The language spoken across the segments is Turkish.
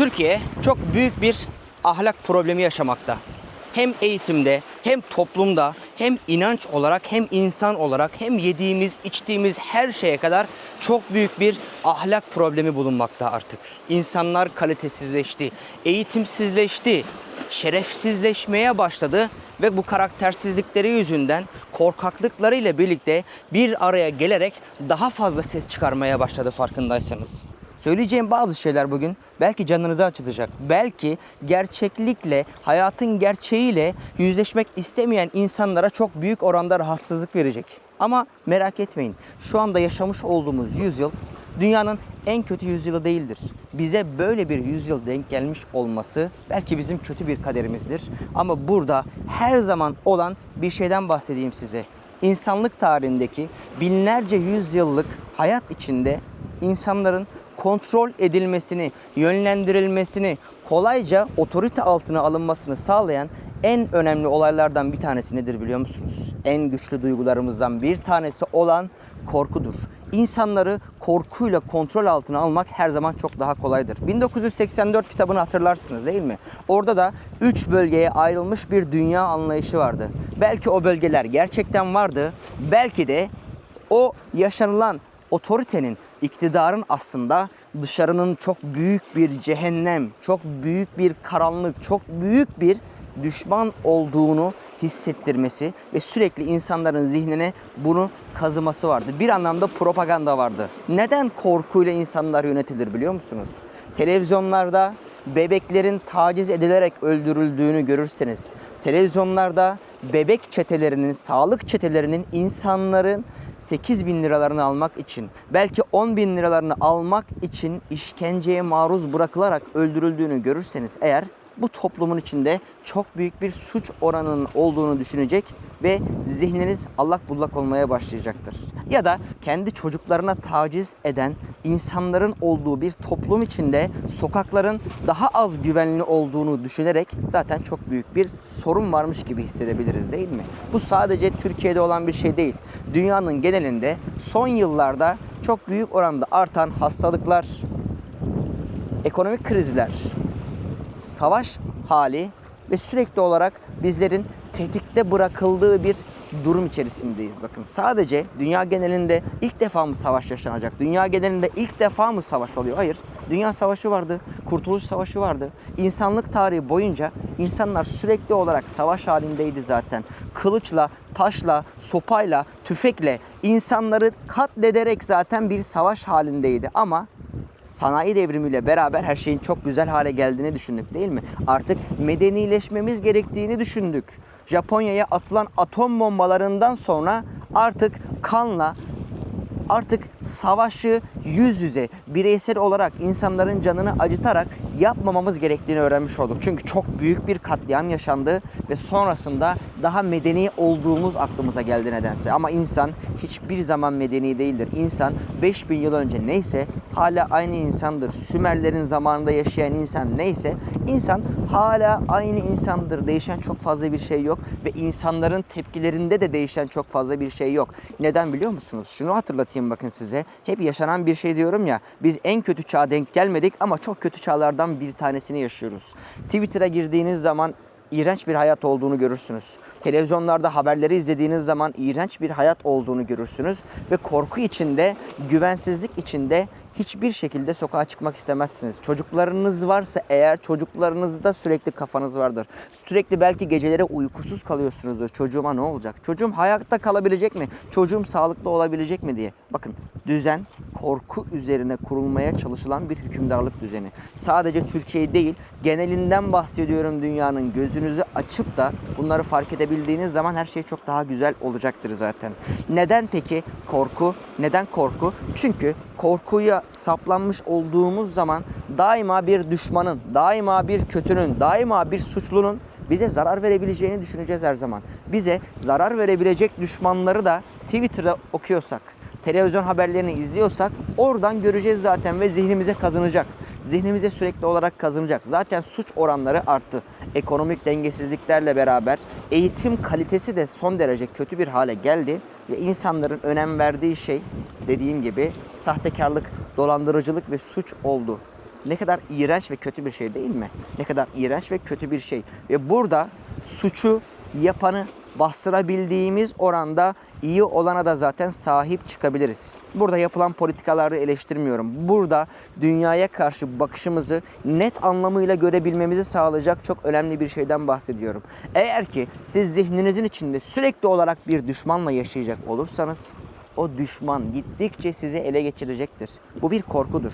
Türkiye çok büyük bir ahlak problemi yaşamakta. Hem eğitimde, hem toplumda, hem inanç olarak, hem insan olarak, hem yediğimiz, içtiğimiz her şeye kadar çok büyük bir ahlak problemi bulunmakta artık. İnsanlar kalitesizleşti, eğitimsizleşti, şerefsizleşmeye başladı ve bu karaktersizlikleri yüzünden korkaklıklarıyla birlikte bir araya gelerek daha fazla ses çıkarmaya başladı farkındaysanız. Söyleyeceğim bazı şeyler bugün belki canınızı acıtacak. Belki gerçeklikle, hayatın gerçeğiyle yüzleşmek istemeyen insanlara çok büyük oranda rahatsızlık verecek. Ama merak etmeyin. Şu anda yaşamış olduğumuz yüzyıl dünyanın en kötü yüzyılı değildir. Bize böyle bir yüzyıl denk gelmiş olması belki bizim kötü bir kaderimizdir. Ama burada her zaman olan bir şeyden bahsedeyim size. İnsanlık tarihindeki binlerce yüzyıllık hayat içinde insanların kontrol edilmesini, yönlendirilmesini, kolayca otorite altına alınmasını sağlayan en önemli olaylardan bir tanesi nedir biliyor musunuz? En güçlü duygularımızdan bir tanesi olan korkudur. İnsanları korkuyla kontrol altına almak her zaman çok daha kolaydır. 1984 kitabını hatırlarsınız değil mi? Orada da 3 bölgeye ayrılmış bir dünya anlayışı vardı. Belki o bölgeler gerçekten vardı. Belki de o yaşanılan otoritenin, iktidarın aslında dışarının çok büyük bir cehennem, çok büyük bir karanlık, çok büyük bir düşman olduğunu hissettirmesi ve sürekli insanların zihnine bunu kazıması vardı. Bir anlamda propaganda vardı. Neden korkuyla insanlar yönetilir biliyor musunuz? Televizyonlarda bebeklerin taciz edilerek öldürüldüğünü görürseniz, televizyonlarda bebek çetelerinin, sağlık çetelerinin insanların 8 bin liralarını almak için, belki 10 bin liralarını almak için işkenceye maruz bırakılarak öldürüldüğünü görürseniz eğer bu toplumun içinde çok büyük bir suç oranının olduğunu düşünecek ve zihniniz allak bullak olmaya başlayacaktır. Ya da kendi çocuklarına taciz eden insanların olduğu bir toplum içinde sokakların daha az güvenli olduğunu düşünerek zaten çok büyük bir sorun varmış gibi hissedebiliriz değil mi? Bu sadece Türkiye'de olan bir şey değil. Dünyanın genelinde son yıllarda çok büyük oranda artan hastalıklar, ekonomik krizler, savaş hali ve sürekli olarak bizlerin tetikte bırakıldığı bir durum içerisindeyiz. Bakın sadece dünya genelinde ilk defa mı savaş yaşanacak? Dünya genelinde ilk defa mı savaş oluyor? Hayır. Dünya savaşı vardı, Kurtuluş Savaşı vardı. İnsanlık tarihi boyunca insanlar sürekli olarak savaş halindeydi zaten. Kılıçla, taşla, sopayla, tüfekle insanları katlederek zaten bir savaş halindeydi. Ama sanayi devrimiyle beraber her şeyin çok güzel hale geldiğini düşündük değil mi? Artık medenileşmemiz gerektiğini düşündük. Japonya'ya atılan atom bombalarından sonra artık kanla artık savaşı yüz yüze bireysel olarak insanların canını acıtarak yapmamamız gerektiğini öğrenmiş olduk. Çünkü çok büyük bir katliam yaşandı ve sonrasında daha medeni olduğumuz aklımıza geldi nedense. Ama insan hiçbir zaman medeni değildir. İnsan 5000 yıl önce neyse hala aynı insandır. Sümerlerin zamanında yaşayan insan neyse insan hala aynı insandır. Değişen çok fazla bir şey yok ve insanların tepkilerinde de değişen çok fazla bir şey yok. Neden biliyor musunuz? Şunu hatırlatayım bakın size. Hep yaşanan bir şey diyorum ya. Biz en kötü çağa denk gelmedik ama çok kötü çağlardan bir tanesini yaşıyoruz. Twitter'a girdiğiniz zaman iğrenç bir hayat olduğunu görürsünüz. Televizyonlarda haberleri izlediğiniz zaman iğrenç bir hayat olduğunu görürsünüz ve korku içinde, güvensizlik içinde hiçbir şekilde sokağa çıkmak istemezsiniz. Çocuklarınız varsa eğer çocuklarınızda sürekli kafanız vardır. Sürekli belki geceleri uykusuz kalıyorsunuzdur. Çocuğuma ne olacak? Çocuğum hayatta kalabilecek mi? Çocuğum sağlıklı olabilecek mi diye. Bakın düzen korku üzerine kurulmaya çalışılan bir hükümdarlık düzeni. Sadece Türkiye değil, genelinden bahsediyorum dünyanın. Gözünüzü açıp da bunları fark edebildiğiniz zaman her şey çok daha güzel olacaktır zaten. Neden peki korku? Neden korku? Çünkü korkuya saplanmış olduğumuz zaman daima bir düşmanın, daima bir kötünün, daima bir suçlunun bize zarar verebileceğini düşüneceğiz her zaman. Bize zarar verebilecek düşmanları da Twitter'da okuyorsak, televizyon haberlerini izliyorsak oradan göreceğiz zaten ve zihnimize kazınacak. Zihnimize sürekli olarak kazınacak. Zaten suç oranları arttı. Ekonomik dengesizliklerle beraber eğitim kalitesi de son derece kötü bir hale geldi ve insanların önem verdiği şey dediğim gibi sahtekarlık, dolandırıcılık ve suç oldu. ne kadar iğrenç ve kötü bir şey değil mi? Ne kadar iğrenç ve kötü bir şey. Ve burada suçu yapanı bastırabildiğimiz oranda iyi olana da zaten sahip çıkabiliriz. Burada yapılan politikaları eleştirmiyorum. Burada dünyaya karşı bakışımızı net anlamıyla görebilmemizi sağlayacak çok önemli bir şeyden bahsediyorum. Eğer ki siz zihninizin içinde sürekli olarak bir düşmanla yaşayacak olursanız o düşman gittikçe sizi ele geçirecektir. Bu bir korkudur.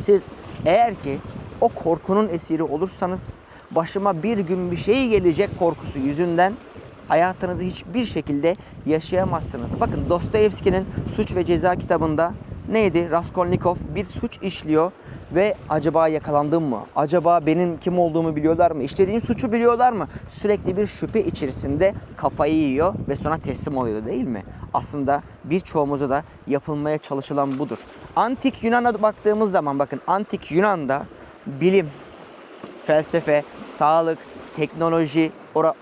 Siz eğer ki o korkunun esiri olursanız başıma bir gün bir şey gelecek korkusu yüzünden hayatınızı hiçbir şekilde yaşayamazsınız. Bakın Dostoyevski'nin Suç ve Ceza kitabında neydi? Raskolnikov bir suç işliyor ve acaba yakalandım mı? Acaba benim kim olduğumu biliyorlar mı? İşlediğim suçu biliyorlar mı? Sürekli bir şüphe içerisinde kafayı yiyor ve sonra teslim oluyor değil mi? Aslında birçoğumuza da yapılmaya çalışılan budur. Antik Yunan'a baktığımız zaman bakın Antik Yunan'da bilim, felsefe, sağlık, teknoloji,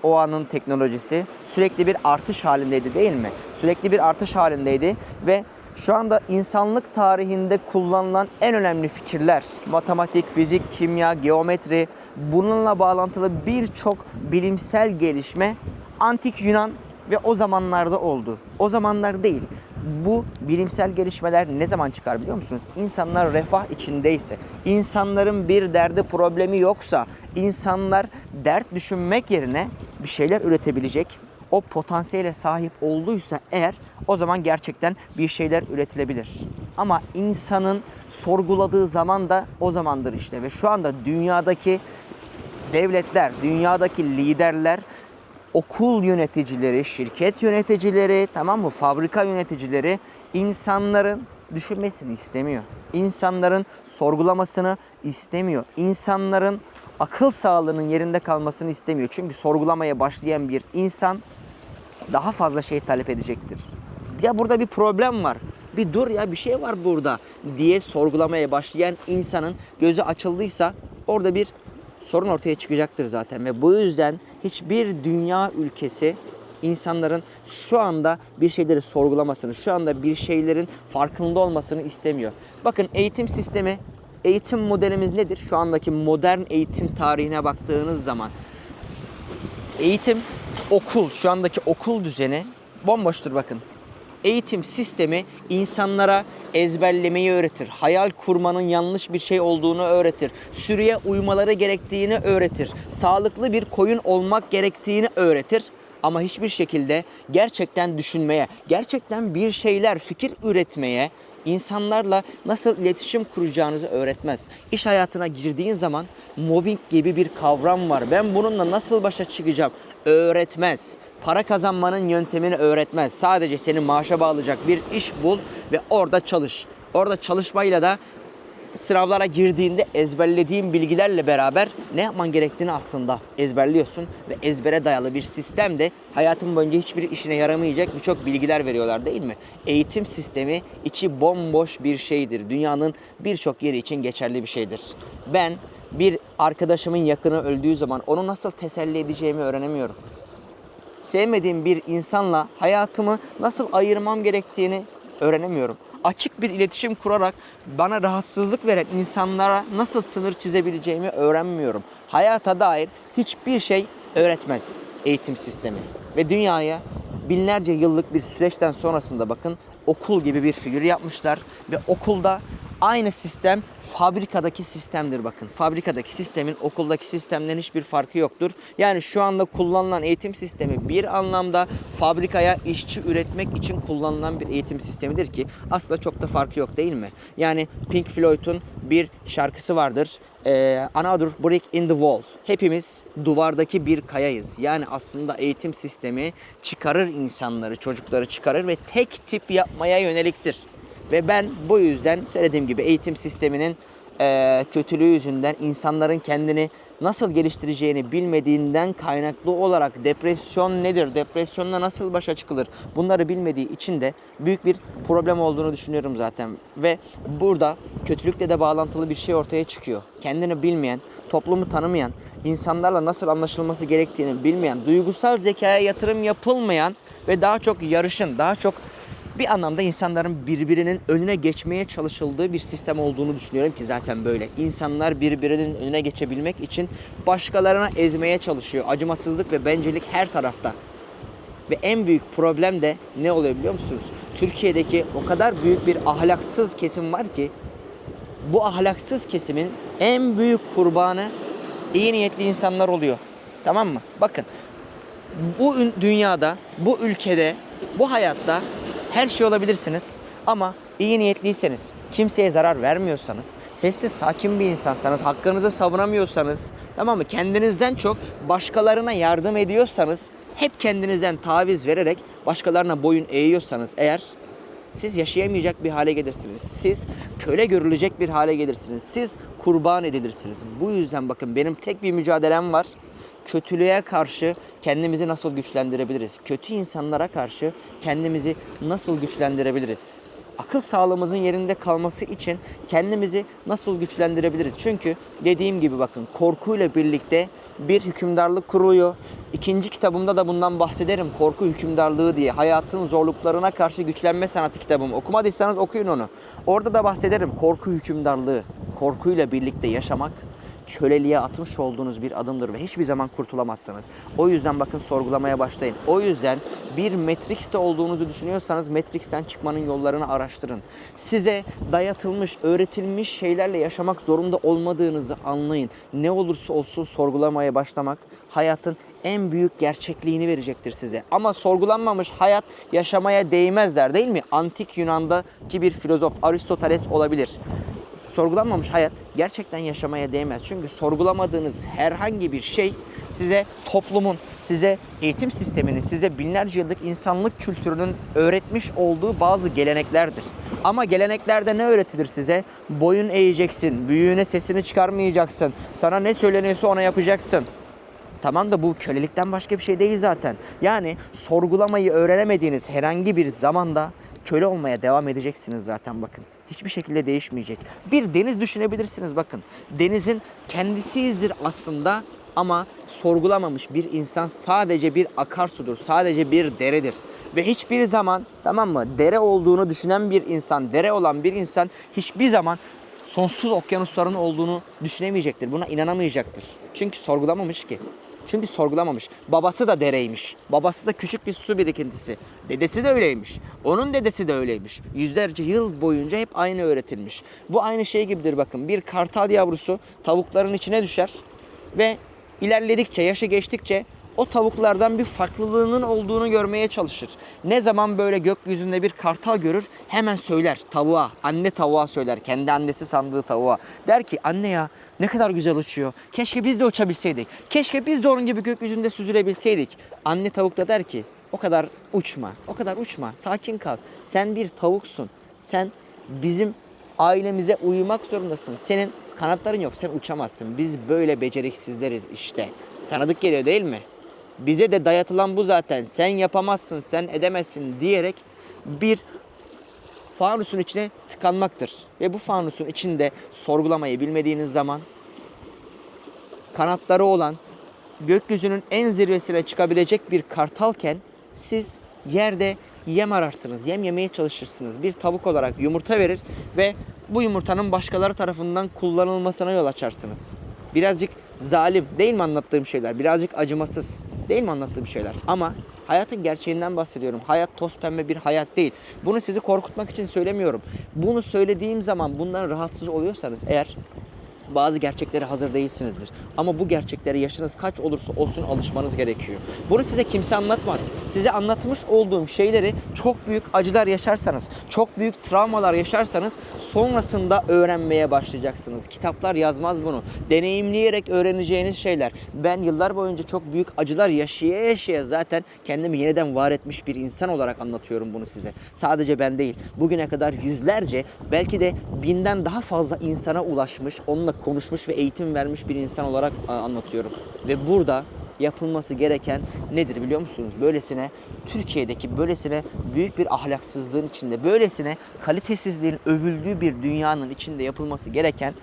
o anın teknolojisi sürekli bir artış halindeydi değil mi? Sürekli bir artış halindeydi ve şu anda insanlık tarihinde kullanılan en önemli fikirler, matematik, fizik, kimya, geometri, bununla bağlantılı birçok bilimsel gelişme antik Yunan ve o zamanlarda oldu. O zamanlar değil. Bu bilimsel gelişmeler ne zaman çıkar biliyor musunuz? İnsanlar refah içindeyse, insanların bir derdi problemi yoksa, insanlar dert düşünmek yerine bir şeyler üretebilecek o potansiyele sahip olduysa eğer o zaman gerçekten bir şeyler üretilebilir. Ama insanın sorguladığı zaman da o zamandır işte ve şu anda dünyadaki devletler, dünyadaki liderler okul yöneticileri, şirket yöneticileri, tamam mı? Fabrika yöneticileri insanların düşünmesini istemiyor. İnsanların sorgulamasını istemiyor. İnsanların akıl sağlığının yerinde kalmasını istemiyor. Çünkü sorgulamaya başlayan bir insan daha fazla şey talep edecektir. Ya burada bir problem var. Bir dur ya bir şey var burada diye sorgulamaya başlayan insanın gözü açıldıysa orada bir sorun ortaya çıkacaktır zaten ve bu yüzden hiçbir dünya ülkesi insanların şu anda bir şeyleri sorgulamasını, şu anda bir şeylerin farkında olmasını istemiyor. Bakın eğitim sistemi, eğitim modelimiz nedir? Şu andaki modern eğitim tarihine baktığınız zaman eğitim, okul, şu andaki okul düzeni bomboştur bakın. Eğitim sistemi insanlara ezberlemeyi öğretir. Hayal kurmanın yanlış bir şey olduğunu öğretir. Sürüye uymaları gerektiğini öğretir. Sağlıklı bir koyun olmak gerektiğini öğretir. Ama hiçbir şekilde gerçekten düşünmeye, gerçekten bir şeyler, fikir üretmeye, insanlarla nasıl iletişim kuracağınızı öğretmez. İş hayatına girdiğin zaman mobbing gibi bir kavram var. Ben bununla nasıl başa çıkacağım? Öğretmez. Para kazanmanın yöntemini öğretmez. Sadece seni maaşa bağlayacak bir iş bul ve orada çalış. Orada çalışmayla da sınavlara girdiğinde ezberlediğin bilgilerle beraber ne yapman gerektiğini aslında ezberliyorsun ve ezbere dayalı bir sistemde hayatın boyunca hiçbir işine yaramayacak birçok bilgiler veriyorlar değil mi? Eğitim sistemi içi bomboş bir şeydir. Dünyanın birçok yeri için geçerli bir şeydir. Ben bir arkadaşımın yakını öldüğü zaman onu nasıl teselli edeceğimi öğrenemiyorum sevmediğim bir insanla hayatımı nasıl ayırmam gerektiğini öğrenemiyorum. Açık bir iletişim kurarak bana rahatsızlık veren insanlara nasıl sınır çizebileceğimi öğrenmiyorum. Hayata dair hiçbir şey öğretmez eğitim sistemi. Ve dünyaya binlerce yıllık bir süreçten sonrasında bakın okul gibi bir figür yapmışlar ve okulda aynı sistem fabrikadaki sistemdir bakın. Fabrikadaki sistemin okuldaki sistemden hiçbir farkı yoktur. Yani şu anda kullanılan eğitim sistemi bir anlamda fabrikaya işçi üretmek için kullanılan bir eğitim sistemidir ki aslında çok da farkı yok değil mi? Yani Pink Floyd'un bir şarkısı vardır. Ee, Another Brick in the Wall. Hepimiz duvardaki bir kayayız. Yani aslında eğitim sistemi çıkarır insanları, çocukları çıkarır ve tek tip yapmaya yöneliktir. Ve ben bu yüzden söylediğim gibi eğitim sisteminin eee, kötülüğü yüzünden insanların kendini nasıl geliştireceğini bilmediğinden kaynaklı olarak depresyon nedir, depresyonla nasıl başa çıkılır bunları bilmediği için de büyük bir problem olduğunu düşünüyorum zaten. Ve burada kötülükle de bağlantılı bir şey ortaya çıkıyor. Kendini bilmeyen, toplumu tanımayan, insanlarla nasıl anlaşılması gerektiğini bilmeyen, duygusal zekaya yatırım yapılmayan ve daha çok yarışın, daha çok bir anlamda insanların birbirinin önüne geçmeye çalışıldığı bir sistem olduğunu düşünüyorum ki zaten böyle. İnsanlar birbirinin önüne geçebilmek için başkalarına ezmeye çalışıyor. Acımasızlık ve bencillik her tarafta. Ve en büyük problem de ne oluyor biliyor musunuz? Türkiye'deki o kadar büyük bir ahlaksız kesim var ki bu ahlaksız kesimin en büyük kurbanı iyi niyetli insanlar oluyor. Tamam mı? Bakın bu ün- dünyada, bu ülkede, bu hayatta her şey olabilirsiniz ama iyi niyetliyseniz, kimseye zarar vermiyorsanız, sessiz sakin bir insansanız, hakkınızı savunamıyorsanız, tamam mı? Kendinizden çok başkalarına yardım ediyorsanız, hep kendinizden taviz vererek başkalarına boyun eğiyorsanız eğer siz yaşayamayacak bir hale gelirsiniz. Siz köle görülecek bir hale gelirsiniz. Siz kurban edilirsiniz. Bu yüzden bakın benim tek bir mücadelem var. Kötülüğe karşı kendimizi nasıl güçlendirebiliriz? Kötü insanlara karşı kendimizi nasıl güçlendirebiliriz? Akıl sağlığımızın yerinde kalması için kendimizi nasıl güçlendirebiliriz? Çünkü dediğim gibi bakın korkuyla birlikte bir hükümdarlık kuruluyor. İkinci kitabımda da bundan bahsederim. Korku hükümdarlığı diye. Hayatın zorluklarına karşı güçlenme sanatı kitabım. Okumadıysanız okuyun onu. Orada da bahsederim. Korku hükümdarlığı. Korkuyla birlikte yaşamak köleliğe atmış olduğunuz bir adımdır ve hiçbir zaman kurtulamazsınız. O yüzden bakın sorgulamaya başlayın. O yüzden bir Matrix'te olduğunuzu düşünüyorsanız Matrix'ten çıkmanın yollarını araştırın. Size dayatılmış, öğretilmiş şeylerle yaşamak zorunda olmadığınızı anlayın. Ne olursa olsun sorgulamaya başlamak hayatın en büyük gerçekliğini verecektir size. Ama sorgulanmamış hayat yaşamaya değmez der değil mi? Antik Yunan'daki bir filozof Aristoteles olabilir sorgulanmamış hayat gerçekten yaşamaya değmez. Çünkü sorgulamadığınız herhangi bir şey size toplumun, size eğitim sisteminin, size binlerce yıllık insanlık kültürünün öğretmiş olduğu bazı geleneklerdir. Ama geleneklerde ne öğretilir size? Boyun eğeceksin, büyüğüne sesini çıkarmayacaksın, sana ne söyleniyorsa ona yapacaksın. Tamam da bu kölelikten başka bir şey değil zaten. Yani sorgulamayı öğrenemediğiniz herhangi bir zamanda köle olmaya devam edeceksiniz zaten bakın. Hiçbir şekilde değişmeyecek. Bir deniz düşünebilirsiniz bakın. Denizin kendisiyizdir aslında ama sorgulamamış bir insan sadece bir akarsudur. Sadece bir deredir. Ve hiçbir zaman tamam mı dere olduğunu düşünen bir insan, dere olan bir insan hiçbir zaman sonsuz okyanusların olduğunu düşünemeyecektir. Buna inanamayacaktır. Çünkü sorgulamamış ki. Çünkü sorgulamamış. Babası da dereymiş. Babası da küçük bir su birikintisi. Dedesi de öyleymiş. Onun dedesi de öyleymiş. Yüzlerce yıl boyunca hep aynı öğretilmiş. Bu aynı şey gibidir bakın. Bir kartal yavrusu tavukların içine düşer ve ilerledikçe, yaşı geçtikçe o tavuklardan bir farklılığının olduğunu görmeye çalışır. Ne zaman böyle gökyüzünde bir kartal görür hemen söyler tavuğa, anne tavuğa söyler. Kendi annesi sandığı tavuğa. Der ki anne ya ne kadar güzel uçuyor. Keşke biz de uçabilseydik. Keşke biz de onun gibi gökyüzünde süzülebilseydik. Anne tavuk da der ki o kadar uçma, o kadar uçma. Sakin kal. Sen bir tavuksun. Sen bizim ailemize uyumak zorundasın. Senin kanatların yok, sen uçamazsın. Biz böyle beceriksizleriz işte. Tanıdık geliyor değil mi? Bize de dayatılan bu zaten. Sen yapamazsın, sen edemezsin diyerek bir fanusun içine tıkanmaktır. Ve bu fanusun içinde sorgulamayı bilmediğiniz zaman kanatları olan gökyüzünün en zirvesine çıkabilecek bir kartalken siz yerde yem ararsınız, yem yemeye çalışırsınız. Bir tavuk olarak yumurta verir ve bu yumurtanın başkaları tarafından kullanılmasına yol açarsınız. Birazcık zalim değil mi anlattığım şeyler? Birazcık acımasız değil mi anlattığım şeyler? Ama hayatın gerçeğinden bahsediyorum. Hayat toz pembe bir hayat değil. Bunu sizi korkutmak için söylemiyorum. Bunu söylediğim zaman bundan rahatsız oluyorsanız eğer bazı gerçeklere hazır değilsinizdir. Ama bu gerçeklere yaşınız kaç olursa olsun alışmanız gerekiyor. Bunu size kimse anlatmaz. Size anlatmış olduğum şeyleri çok büyük acılar yaşarsanız, çok büyük travmalar yaşarsanız sonrasında öğrenmeye başlayacaksınız. Kitaplar yazmaz bunu. Deneyimleyerek öğreneceğiniz şeyler. Ben yıllar boyunca çok büyük acılar yaşaya yaşaya zaten kendimi yeniden var etmiş bir insan olarak anlatıyorum bunu size. Sadece ben değil. Bugüne kadar yüzlerce belki de binden daha fazla insana ulaşmış, onunla konuşmuş ve eğitim vermiş bir insan olarak anlatıyorum. Ve burada yapılması gereken nedir biliyor musunuz? Böylesine Türkiye'deki böylesine büyük bir ahlaksızlığın içinde, böylesine kalitesizliğin övüldüğü bir dünyanın içinde yapılması gereken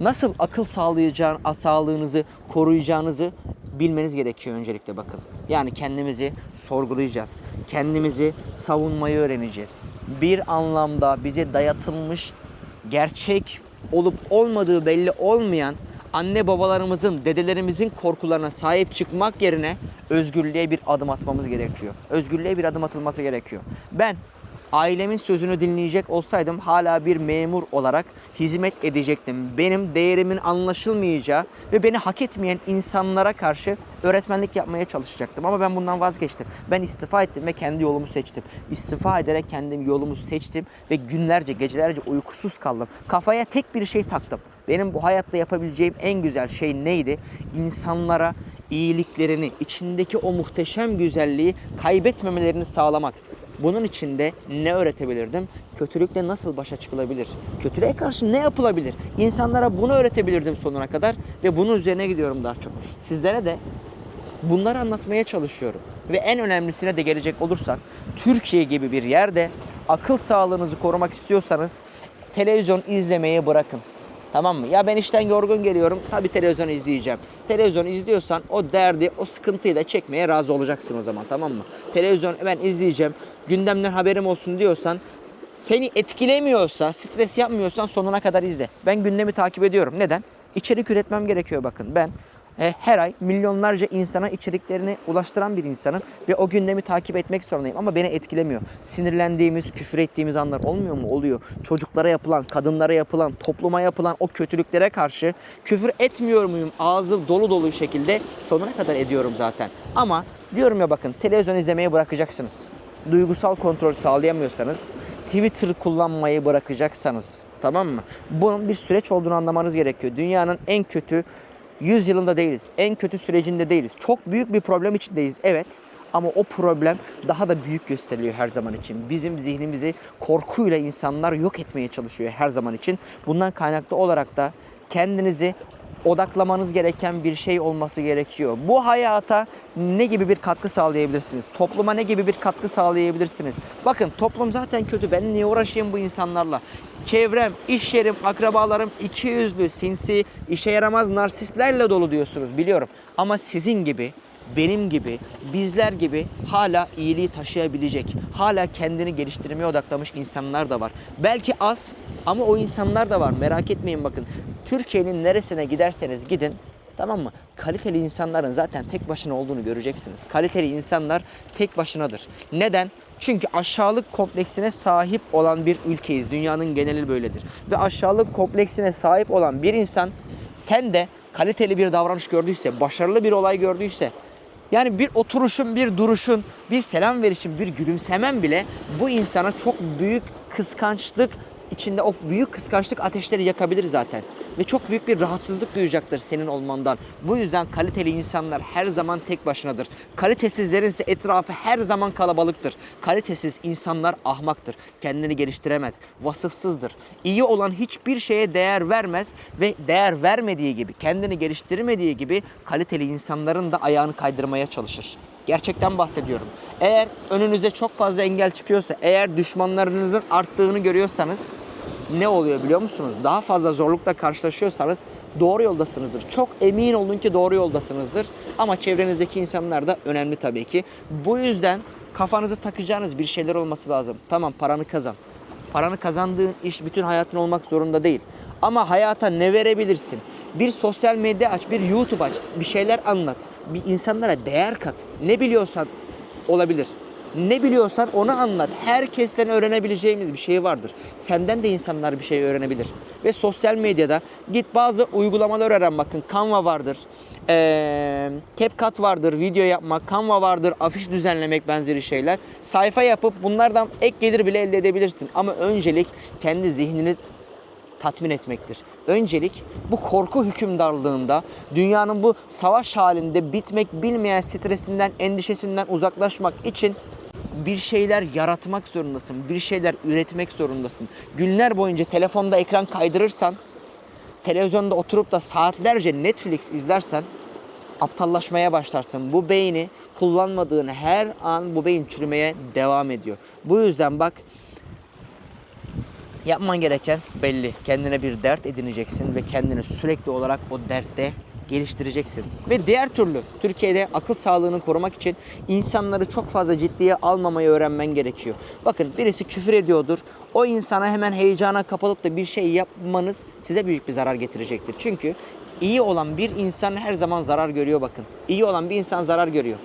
nasıl akıl sağlayacağın, sağlığınızı koruyacağınızı bilmeniz gerekiyor öncelikle bakın. Yani kendimizi sorgulayacağız. Kendimizi savunmayı öğreneceğiz. Bir anlamda bize dayatılmış gerçek olup olmadığı belli olmayan anne babalarımızın, dedelerimizin korkularına sahip çıkmak yerine özgürlüğe bir adım atmamız gerekiyor. Özgürlüğe bir adım atılması gerekiyor. Ben ailemin sözünü dinleyecek olsaydım hala bir memur olarak hizmet edecektim. Benim değerimin anlaşılmayacağı ve beni hak etmeyen insanlara karşı öğretmenlik yapmaya çalışacaktım. Ama ben bundan vazgeçtim. Ben istifa ettim ve kendi yolumu seçtim. İstifa ederek kendim yolumu seçtim ve günlerce, gecelerce uykusuz kaldım. Kafaya tek bir şey taktım. Benim bu hayatta yapabileceğim en güzel şey neydi? İnsanlara iyiliklerini, içindeki o muhteşem güzelliği kaybetmemelerini sağlamak. Bunun için de ne öğretebilirdim? Kötülükle nasıl başa çıkılabilir? Kötülüğe karşı ne yapılabilir? İnsanlara bunu öğretebilirdim sonuna kadar ve bunun üzerine gidiyorum daha çok. Sizlere de bunları anlatmaya çalışıyorum. Ve en önemlisine de gelecek olursak Türkiye gibi bir yerde akıl sağlığınızı korumak istiyorsanız televizyon izlemeyi bırakın. Tamam mı? Ya ben işten yorgun geliyorum. Tabii televizyon izleyeceğim. Televizyon izliyorsan o derdi, o sıkıntıyı da çekmeye razı olacaksın o zaman. Tamam mı? Televizyon ben izleyeceğim. Gündemden haberim olsun diyorsan seni etkilemiyorsa, stres yapmıyorsan sonuna kadar izle. Ben gündemi takip ediyorum. Neden? İçerik üretmem gerekiyor bakın. Ben e, her ay milyonlarca insana içeriklerini ulaştıran bir insanım ve o gündemi takip etmek zorundayım ama beni etkilemiyor. Sinirlendiğimiz, küfür ettiğimiz anlar olmuyor mu? Oluyor. Çocuklara yapılan, kadınlara yapılan, topluma yapılan o kötülüklere karşı küfür etmiyor muyum? Ağzı dolu dolu şekilde sonuna kadar ediyorum zaten. Ama diyorum ya bakın televizyon izlemeyi bırakacaksınız duygusal kontrol sağlayamıyorsanız Twitter kullanmayı bırakacaksanız tamam mı? Bunun bir süreç olduğunu anlamanız gerekiyor. Dünyanın en kötü 100 yılında değiliz. En kötü sürecinde değiliz. Çok büyük bir problem içindeyiz. Evet. Ama o problem daha da büyük gösteriliyor her zaman için. Bizim zihnimizi korkuyla insanlar yok etmeye çalışıyor her zaman için. Bundan kaynaklı olarak da kendinizi odaklamanız gereken bir şey olması gerekiyor. Bu hayata ne gibi bir katkı sağlayabilirsiniz? Topluma ne gibi bir katkı sağlayabilirsiniz? Bakın toplum zaten kötü. Ben niye uğraşayım bu insanlarla? Çevrem, iş yerim, akrabalarım iki yüzlü, sinsi, işe yaramaz narsistlerle dolu diyorsunuz biliyorum. Ama sizin gibi benim gibi, bizler gibi hala iyiliği taşıyabilecek, hala kendini geliştirmeye odaklamış insanlar da var. Belki az ama o insanlar da var. Merak etmeyin bakın. Türkiye'nin neresine giderseniz gidin Tamam mı? Kaliteli insanların zaten tek başına olduğunu göreceksiniz. Kaliteli insanlar tek başınadır. Neden? Çünkü aşağılık kompleksine sahip olan bir ülkeyiz. Dünyanın geneli böyledir. Ve aşağılık kompleksine sahip olan bir insan sen de kaliteli bir davranış gördüyse, başarılı bir olay gördüyse, yani bir oturuşun, bir duruşun, bir selam verişin, bir gülümsemen bile bu insana çok büyük kıskançlık içinde o büyük kıskançlık ateşleri yakabilir zaten. Ve çok büyük bir rahatsızlık duyacaktır senin olmandan. Bu yüzden kaliteli insanlar her zaman tek başınadır. Kalitesizlerin ise etrafı her zaman kalabalıktır. Kalitesiz insanlar ahmaktır. Kendini geliştiremez. Vasıfsızdır. İyi olan hiçbir şeye değer vermez ve değer vermediği gibi, kendini geliştirmediği gibi kaliteli insanların da ayağını kaydırmaya çalışır. Gerçekten bahsediyorum. Eğer önünüze çok fazla engel çıkıyorsa, eğer düşmanlarınızın arttığını görüyorsanız ne oluyor biliyor musunuz? Daha fazla zorlukla karşılaşıyorsanız doğru yoldasınızdır. Çok emin olun ki doğru yoldasınızdır. Ama çevrenizdeki insanlar da önemli tabii ki. Bu yüzden kafanızı takacağınız bir şeyler olması lazım. Tamam paranı kazan. Paranı kazandığın iş bütün hayatın olmak zorunda değil. Ama hayata ne verebilirsin? Bir sosyal medya aç, bir YouTube aç, bir şeyler anlat. Bir insanlara değer kat. Ne biliyorsan olabilir. Ne biliyorsan onu anlat. Herkesten öğrenebileceğimiz bir şey vardır. Senden de insanlar bir şey öğrenebilir. Ve sosyal medyada git bazı uygulamalar öğren bakın. Canva vardır. Ee, CapCut vardır, video yapmak, Canva vardır, afiş düzenlemek benzeri şeyler. Sayfa yapıp bunlardan ek gelir bile elde edebilirsin. Ama öncelik kendi zihnini tatmin etmektir. Öncelik bu korku hükümdarlığında dünyanın bu savaş halinde bitmek bilmeyen stresinden, endişesinden uzaklaşmak için bir şeyler yaratmak zorundasın. Bir şeyler üretmek zorundasın. Günler boyunca telefonda ekran kaydırırsan, televizyonda oturup da saatlerce Netflix izlersen aptallaşmaya başlarsın. Bu beyni kullanmadığın her an bu beyin çürümeye devam ediyor. Bu yüzden bak Yapman gereken belli. Kendine bir dert edineceksin ve kendini sürekli olarak o dertte geliştireceksin. Ve diğer türlü Türkiye'de akıl sağlığını korumak için insanları çok fazla ciddiye almamayı öğrenmen gerekiyor. Bakın birisi küfür ediyordur. O insana hemen heyecana kapılıp da bir şey yapmanız size büyük bir zarar getirecektir. Çünkü iyi olan bir insan her zaman zarar görüyor bakın. İyi olan bir insan zarar görüyor.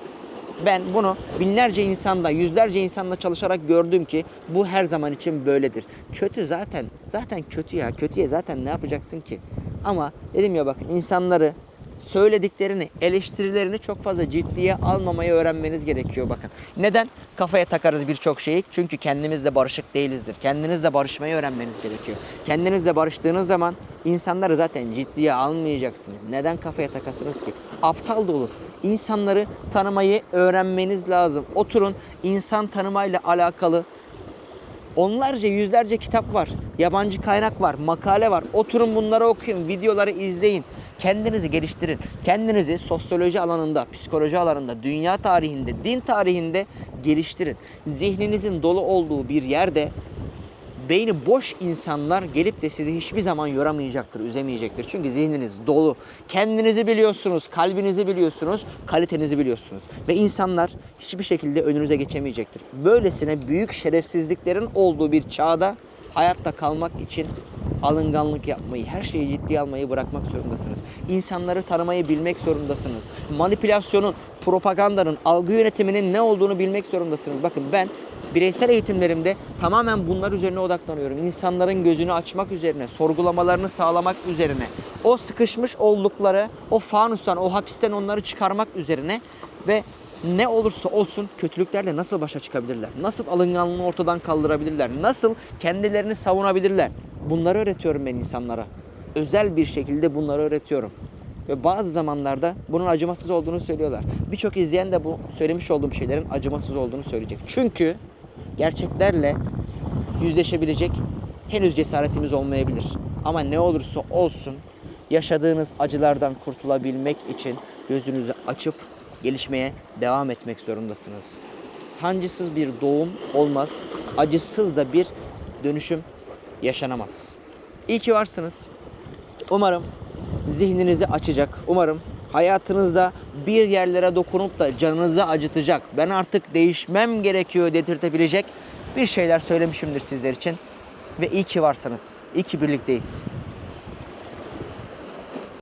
Ben bunu binlerce insanda, yüzlerce insanla çalışarak gördüm ki bu her zaman için böyledir. Kötü zaten, zaten kötü ya. Kötüye zaten ne yapacaksın ki? Ama dedim ya bakın insanları söylediklerini, eleştirilerini çok fazla ciddiye almamayı öğrenmeniz gerekiyor bakın. Neden? Kafaya takarız birçok şeyi. Çünkü kendimizle barışık değilizdir. Kendinizle barışmayı öğrenmeniz gerekiyor. Kendinizle barıştığınız zaman insanları zaten ciddiye almayacaksınız. Neden kafaya takasınız ki? Aptal da olur. İnsanları tanımayı öğrenmeniz lazım. Oturun insan tanımayla alakalı onlarca yüzlerce kitap var. Yabancı kaynak var, makale var. Oturun bunları okuyun, videoları izleyin. Kendinizi geliştirin. Kendinizi sosyoloji alanında, psikoloji alanında, dünya tarihinde, din tarihinde geliştirin. Zihninizin dolu olduğu bir yerde beyni boş insanlar gelip de sizi hiçbir zaman yoramayacaktır, üzemeyecektir. Çünkü zihniniz dolu. Kendinizi biliyorsunuz, kalbinizi biliyorsunuz, kalitenizi biliyorsunuz. Ve insanlar hiçbir şekilde önünüze geçemeyecektir. Böylesine büyük şerefsizliklerin olduğu bir çağda hayatta kalmak için alınganlık yapmayı, her şeyi ciddiye almayı bırakmak zorundasınız. İnsanları tanımayı bilmek zorundasınız. Manipülasyonun, propagandanın, algı yönetiminin ne olduğunu bilmek zorundasınız. Bakın ben bireysel eğitimlerimde tamamen bunlar üzerine odaklanıyorum. İnsanların gözünü açmak üzerine, sorgulamalarını sağlamak üzerine, o sıkışmış oldukları o fanustan, o hapisten onları çıkarmak üzerine ve ne olursa olsun kötülüklerle nasıl başa çıkabilirler? Nasıl alınganlığını ortadan kaldırabilirler? Nasıl kendilerini savunabilirler? Bunları öğretiyorum ben insanlara. Özel bir şekilde bunları öğretiyorum. Ve bazı zamanlarda bunun acımasız olduğunu söylüyorlar. Birçok izleyen de bu söylemiş olduğum şeylerin acımasız olduğunu söyleyecek. Çünkü gerçeklerle yüzleşebilecek henüz cesaretimiz olmayabilir. Ama ne olursa olsun yaşadığınız acılardan kurtulabilmek için gözünüzü açıp gelişmeye devam etmek zorundasınız. Sancısız bir doğum olmaz, acısız da bir dönüşüm yaşanamaz. İyi ki varsınız. Umarım zihninizi açacak. Umarım hayatınızda bir yerlere dokunup da canınızı acıtacak. Ben artık değişmem gerekiyor dedirtebilecek bir şeyler söylemişimdir sizler için. Ve iyi ki varsınız. İyi ki birlikteyiz.